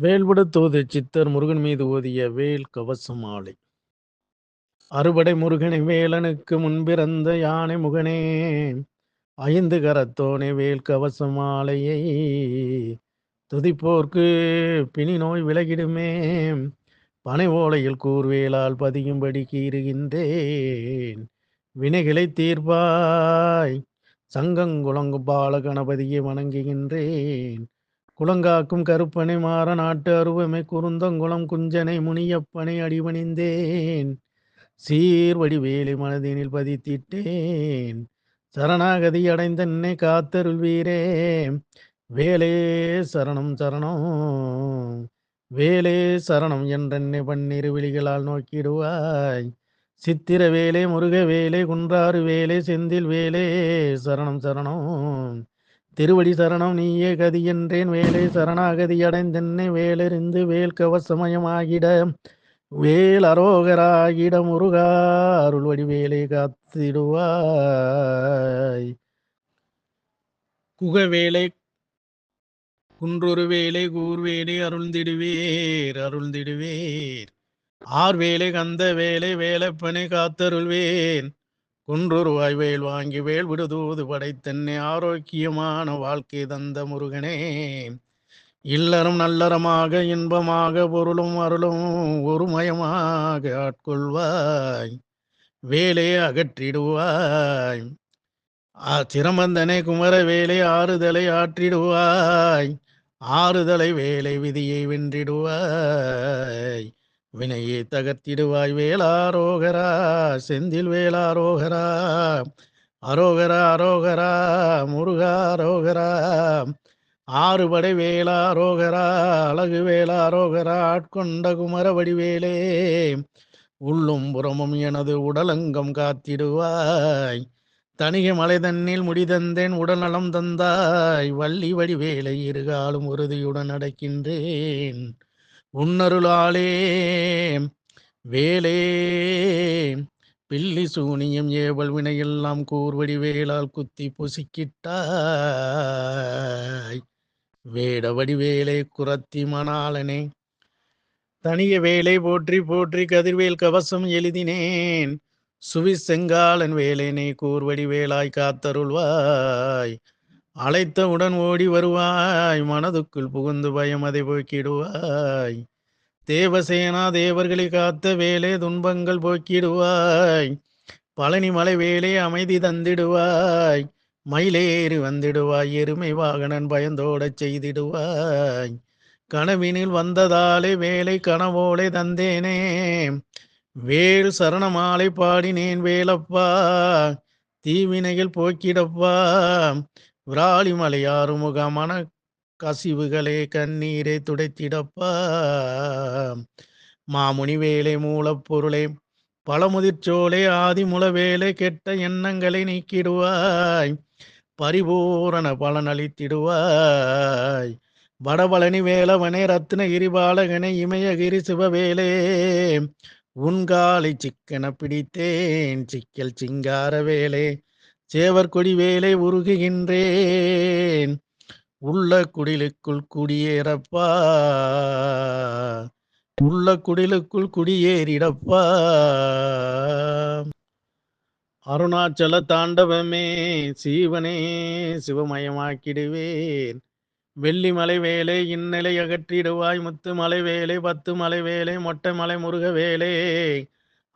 வேல்விடுத்தோது சித்தர் முருகன் மீது ஓதிய வேல் கவசம் ஆலை. அறுபடை முருகனை வேலனுக்கு முன்பிறந்த யானை முகனே ஐந்து கரத்தோனே வேல் கவசம் மாலையை துதிப்போர்க்கு பிணி நோய் விலகிடுமே. பனை ஓலையில் கூர்வேலால் பதியும்படி கீறுகின்றேன். வினைகளை தீர்ப்பாய் சங்கங்குளங்கு பால கணபதியை வணங்குகின்றேன். குளங்காக்கும் கருப்பனை மாற நாட்டு அருவமை குருந்தங்குளம் குஞ்சனை முனியப்பனை அடிபணிந்தேன். சீர்வடி வேலை மனதினில் பதித்திட்டேன். சரணாகதி அடைந்தன்னை காத்தருள் வீரே. வேலே சரணம் சரணம். வேலே சரணம் என்றென்னை பன்னிரு விழிகளால் நோக்கிடுவாய். சித்திர வேலை முருக வேலை குன்றாறு வேலை செந்தில் வேலே சரணம் சரணம். திருவடி சரணம் நீயே கதி என்றேன் வேலை சரணாகதி அடைந்தென்னை வேலெறிந்து வேல் கவசமயமாகிட வேல் அரோகராகிட முருகா அருள்வடி வேலை காத்திடுவாய். குகவேலை குன்றொரு வேலை கூர்வேலை அருள்ந்திடுவேர் அருள்ந்திடுவேர். ஆர் வேலை கந்த வேலை வேலப்பனை காத்தருள்வேன். குன்றுருவாய் வேல் வாங்கி வேல் விடுதூது படைத்தன்னை ஆரோக்கியமான வாழ்க்கை தந்த முருகனே. இல்லறம் நல்லறமாக இன்பமாக பொருளும் அருளும் ஒருமயமாக ஆட்கொள்வாய் வேலே அகற்றிடுவாய். சிரமந்தனை குமர வேலை ஆறுதலை ஆற்றிடுவாய் ஆறுதலை வேலை விதியை வென்றிடுவாய். வினையை தகர்த்திடுவாய் வேளாரோகரா செந்தில் வேளாரோகரா. அரோகரா அரோகரா முருகா அரோகரா. ஆறுபடை வேளாரோகரா அழகு வேளாரோகரா ஆட்கொண்ட குமர வடிவேலே. உள்ளும் புறமும் எனது உடலங்கம் காத்திடுவாய். தனிக மலை தன்னில் முடிதந்தேன் உடல்நலம் தந்தாய். வள்ளி வடிவேலை இருகாலும் உறுதியுடன் அடைக்கின்றேன். உன்னருளாலே வேலே. பில்லி சூனியம் ஏவல் வினையெல்லாம் கூர்வடி வேளால் குத்தி பொசிக்கிட்டாய். வேடவடி வேலை குரத்தி மணாலனே தனிய வேலை போற்றி போற்றி கதிர்வேல் கவசம் எழுதினேன். சுவி செங்காலன் வேலேனை கூர்வடி வேலாய் காத்தருள்வாய். அழைத்தவுடன் ஓடி வருவாய். மனதுக்குள் புகுந்து பயம் அதை போக்கிடுவாய். தேவசேனா தேவர்களை காத்த வேலே துன்பங்கள் போக்கிடுவாய். பழனி மலை வேலே அமைதி தந்திடுவாய். மயிலேறி வந்திடுவாய். எருமை வாகனன் பயந்தோடச் செய்திடுவாய். கனவினில் வந்ததாலே வேலை கனவோலை தந்தேனே. வேல் சரணமாலை பாடினேன் வேலப்பா. தீவினைகள் போக்கிடப்பா. விராலிமலையாறு முகமன கசிவுகளே கண்ணீரை துடைத்திடப்பா. மாமுனி வேலை மூலப்பொருளே பழமுதிர்ச்சோலை ஆதிமுளவேலை கெட்ட எண்ணங்களை நீக்கிடுவாய். பரிபூரண பலனளித்திடுவாய் வடபழனி வேலவனே ரத்னகிரி பாலகனை இமயகிரி சிவவேலே உன்காலை சிக்கன பிடித்தேன் சிக்கல் சிங்கார வேலே. சேவர் கொடி வேலை உருகுகின்றேன். உள்ள குடிலுக்குள் குடியேறப்பா. உள்ள குடிலுக்குள் குடியேறிடப்பா. அருணாச்சல தாண்டவமே சீவனே சிவமயமாக்கிடுவேன். வெள்ளிமலை வேலை இந்நிலை அகற்றிடுவாய். முத்து மலை வேலை பத்து மலை வேலை மொட்டை மலை முருக வேலை.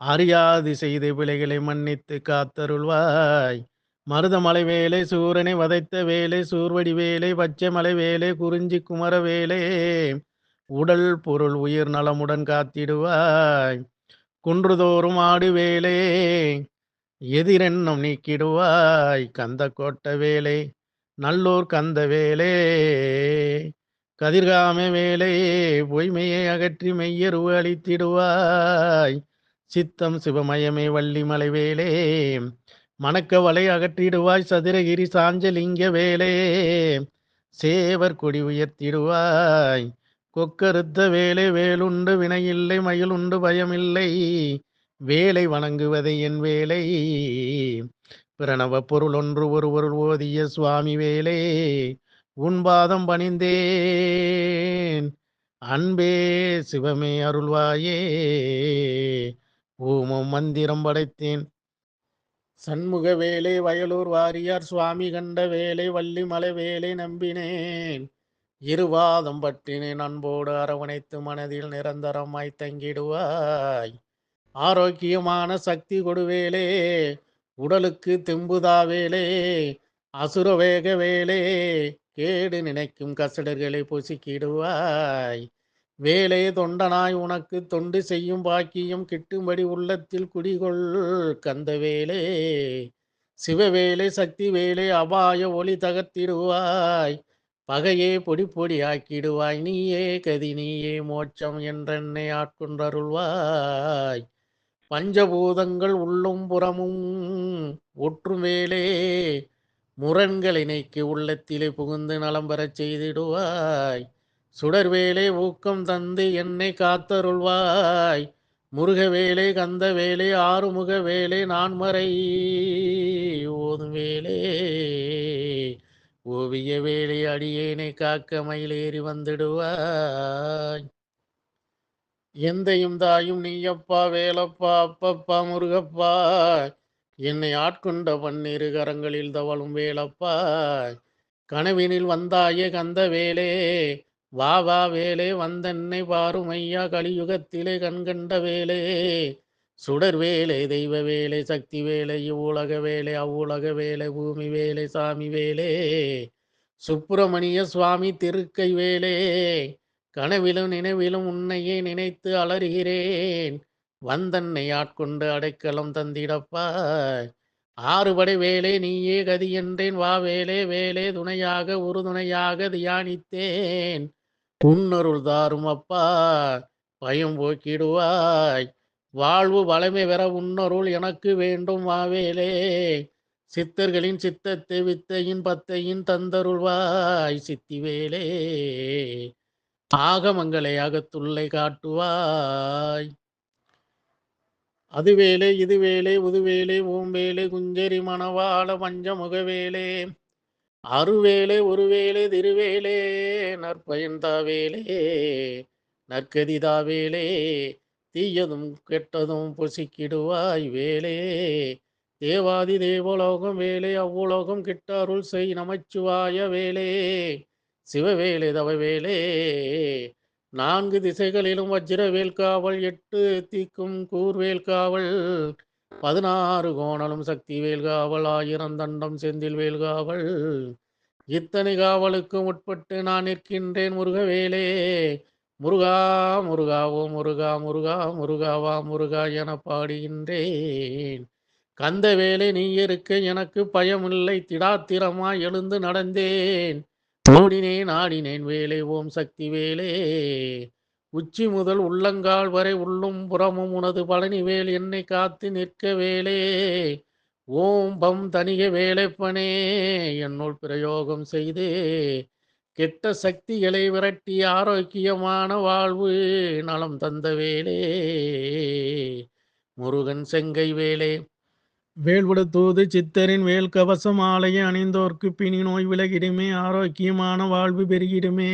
அறியாது செய்த பிழைகளை மன்னித்து காத்தருள்வாய். மருதமலை வேலை சூரனை வதைத்த வேலை சூர்வடி வேலை பச்சைமலை வேலை குறிஞ்சி குமர வேலை. உடல் பொருள் உயிர் நலமுடன் காத்திடுவாய். குன்றுதோறும் ஆடு வேலை எதிரென்னும் நீக்கிடுவாய். கந்த கோட்ட வேலை நல்லூர் கந்த வேலை. கதிர்காம வேலை பொய்மையை அகற்றி மெய்யருவு அளித்திடுவாய் சித்தம் சிவமயமே வள்ளிமலை வேலே. மணக்கவலை அகற்றிடுவாய் சதுரகிரி சாஞ்சலிங்க வேலே. சேவர் கொடி உயர்த்திடுவாய். கொக்கருத்த வேலை வேலுண்டு வினையில்லை மயிலுண்டு பயமில்லை. வேலை வணங்குவதை என் வேலை. பிரணவ பொருள் ஒன்று ஒரு ஓதிய சுவாமி வேலே. உன் பாதம் பணிந்தேன். அன்பே சிவமே அருள்வாயே. ஓமம் மந்திரம் படைத்தேன். சண்முக வேலை வயலூர் வாரியார் சுவாமி கண்ட வேலை வள்ளிமலை வேலை நம்பினேன். இருவாதம் பற்றினேன் அன்போடு அரவணைத்து மனதில் நிரந்தரமாய் தங்கிடுவாய். ஆரோக்கியமான சக்தி கொடுவேலே உடலுக்கு தெம்புதா வேலே அசுர வேக வேலே கேடு நினைக்கும் கசடர்களை பொசுக்கிடுவாய். வேலே தொண்டனாய் உனக்கு தொண்டு செய்யும் பாக்கியம் கிட்டும்படி உள்ளத்தில் குடிகொள் கந்த வேலே சிவவேலை சக்தி வேலை அபாய ஒளி தகர்த்திடுவாய். பகையே பொடி பொடி ஆக்கிடுவாய் நீயே கதி நீயே மோட்சம் என்றென்னை ஆட்கொண்டருள்வாய். பஞ்சபூதங்கள் உள்ளும் புறமும் ஒற்றும் வேலே. முரண்களை நீக்கி உள்ளத்திலே புகுந்து நலம் பெறச் செய்திடுவாய். சுடர்வேலே ஊக்கம் தந்து என்னை காத்தருள்வாய். முருகவேலை கந்த வேலை ஆறுமுக வேலை நான்மறை ஓதும் வேலே ஓவிய வேலை அடியேனை காக்க மயிலேறி வந்துடுவாய். எந்தையும் தாயும் நீயப்பா வேலப்பா அப்பப்பா முருகப்பா. என்னை ஆட்கொண்ட பன்னிரு கரங்களில் தவளும் வேலப்பா. கனவினில் வந்தாயே கந்த வேலே வா வா வேலே வந்தன்னை பாரும் ஐயா கலியுகத்திலே கண்கண்ட வேலே. சுடர் வேலை தெய்வ வேலை சக்தி வேலை இவ்வுலக வேலை அவ்வுலக வேலை பூமி வேலை சாமி வேலே. சுப்பிரமணிய சுவாமி திருக்கை வேலே. கனவிலும் நினைவிலும் உன்னையே நினைத்து அலறுகிறேன். வந்தன்னை ஆட்கொண்டு அடைக்கலம் தந்திடப்பா. ஆறுபடை வேலே நீயே கதி என்றேன். வா வேலே வேலே துணையாக உறுதுணையாக தியானித்தேன். உன்னருள் தாரும் அப்பா பயம் போக்கிடுவாய். வாழ்வு வளமை பெற உன்னருள் எனக்கு வேண்டும் வாவேலே சித்தர்களின் சித்தத்தை வித்தையின் பத்தையின் தந்தருள்வாய் சித்திவேலே. ஆகமங்களை அகத்துள்ளை காட்டுவாய். அது வேலை இது வேலை குஞ்சரி மணவாள பஞ்சமுக அருவேளே ஒருவேளே திருவேளே திருவேலே நற்பயன் தீயதும் கெட்டதும் பொசிக்கிடுவாய் வேலே தேவாதி தேவலோகம் வேலை அவ்வுலோகம் கிட்ட அருள் செய் நமச்சிவாய வேலே சிவவேலே தவவேலே நான்கு திசைகளிலும் வஜ்ரவேல் காவல் எட்டு தீக்கும் கூர்வேல் காவல் பதினாறு கோணலும் சக்தி வேல்காவல் ஆயிரம் தண்டம் செந்தில் வேல்காவல் இத்தனை காவலுக்கும் உட்பட்டு நான் நிற்கின்றேன் முருகவேலே. முருகா முருகாவோ முருகா முருகா முருகாவா முருகா என பாடுகின்றேன். கந்த வேலை நீ இருக்க எனக்கு பயமில்லை திடாத்திரமாய் எழுந்து நடந்தேன். ஓடினேன் ஆடினேன் வேலை ஓம் சக்தி வேலே. உச்சி முதல் உள்ளங்கால் வரை உள்ளும் புறமும் உனது பழனிவேல் என்னை காத்து நிற்க வேலே. ஓம் பம் தனிக வேலைப்பனே என்னுள் பிரயோகம் செய்து. கெட்ட சக்திகளை விரட்டி ஆரோக்கியமான வாழ்வு நலம் தந்த வேலே. முருகன் செங்கை வேலே. வேல்விடத்தூது சித்தரின் வேல் கவசம் ஆலையை அணிந்தோர்க்கு பிணி நோய் விலகிடுமே ஆரோக்கியமான வாழ்வு பெருகிடுமே.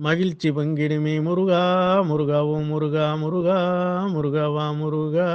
மகிழ்ச்சி பங்கிடுமே முருகா முருகாவும் முருகா முருகா முருகாவா முருகா.